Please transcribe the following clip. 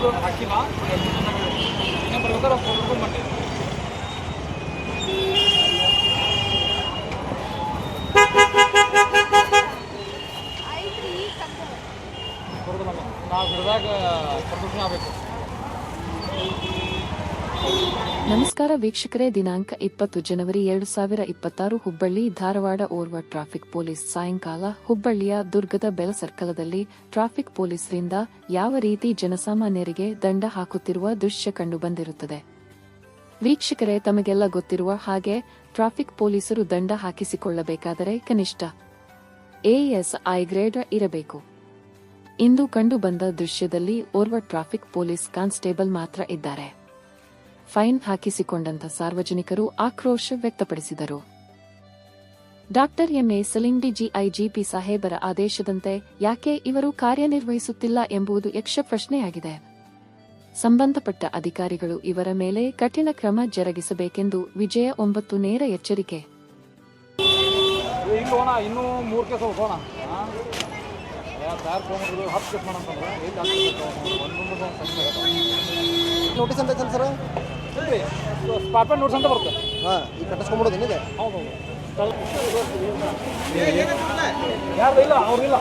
ಇನ್ನೊಬ್ರು ಹಾಕಿಲ್ಲ ಇನ್ನೊಬ್ರು ಬರ್ಬೇಕಾದ್ರೆ ಕೊಡ್ಕೊಂಡ್ಬಂದೆ ಕೊಡೋದಿಲ್ಲ ನಾವು ಹಿಡಿದಾಗ ಪ್ರದರ್ಶನ ಆಗಬೇಕು ನಮಸ್ಕಾರ ವೀಕ್ಷಕರೇ, ದಿನಾಂಕ ಇಪ್ಪತ್ತು ಜನವರಿ ಎರಡು ಸಾವಿರ ಇಪ್ಪತ್ತಾರು, ಹುಬ್ಬಳ್ಳಿ, ಧಾರವಾಡ, ಓರ್ವ ಟ್ರಾಫಿಕ್ ಪೊಲೀಸ್ ಸಾಯಂಕಾಲ, ಹುಬ್ಬಳ್ಳಿಯ ದುರ್ಗದ ಬೆಲ ಸರ್ಕಲದಲ್ಲಿ ಟ್ರಾಫಿಕ್ ಪೊಲೀಸರಿಂದ ಯಾವ ರೀತಿ ಜನಸಾಮಾನ್ಯರಿಗೆ ದಂಡ ಹಾಕುತ್ತಿರುವ ದೃಶ್ಯ ಕಂಡುಬಂದಿರುತ್ತದೆ ವೀಕ್ಷಕರೇ, ತಮಗೆಲ್ಲ ಗೊತ್ತಿರುವ ಹಾಗೆ ಟ್ರಾಫಿಕ್ ಪೊಲೀಸರು ದಂಡ ಹಾಕಿಸಿಕೊಳ್ಳಬೇಕಾದರೆ ಕನಿಷ್ಠ ಎಎಸ್ಐ ಗ್ರೇಡ್ ಇರಬೇಕು. ಇಂದು ಕಂಡುಬಂದ ದೃಶ್ಯದಲ್ಲಿ ಓರ್ವ ಟ್ರಾಫಿಕ್ ಪೊಲೀಸ್ ಕಾನ್ಸ್ಟೇಬಲ್ ಮಾತ್ರ ಇದ್ದಾರೆ. ಫೈನ್ ಹಾಕಿಸಿಕೊಂಡಂತ ಸಾರ್ವಜನಿಕರು ಆಕ್ರೋಶ ವ್ಯಕ್ತಪಡಿಸಿದರು. ಡಾಕ್ಟರ್ ಎಂಎ ಸಲಿಂಗ್ ಡಿಜಿಐಜಿಪಿ ಸಾಹೇಬರ ಆದೇಶದಂತೆ ಯಾಕೆ ಇವರು ಕಾರ್ಯನಿರ್ವಹಿಸುತ್ತಿಲ್ಲ ಎಂಬುದು ಯಕ್ಷ ಪ್ರಶ್ನೆಯಾಗಿದೆ. ಸಂಬಂಧಪಟ್ಟ ಅಧಿಕಾರಿಗಳು ಇವರ ಮೇಲೆ ಕಠಿಣ ಕ್ರಮ ಜರುಗಿಸಬೇಕೆಂದು ವಿಜಯ ಒಂಬತ್ತು ನೇರ ಎಚ್ಚರಿಕೆ. ನೋಟಿಸ್ ಅಂತ ಸರ್ ಇಲ್ರಿ ಸ್ಪಾಟ್ ನೋಟ್ಸ್ ಅಂತ ಬರುತ್ತೆ. ಹಾಂ ಈಗ ಕಟ್ಟಿಸ್ಕೊಂಬಿಡೋದು ಏನಿದೆ? ಹೌದು ಯಾರ್ದು ಇಲ್ಲ ಅವ್ರಿಲ್ಲ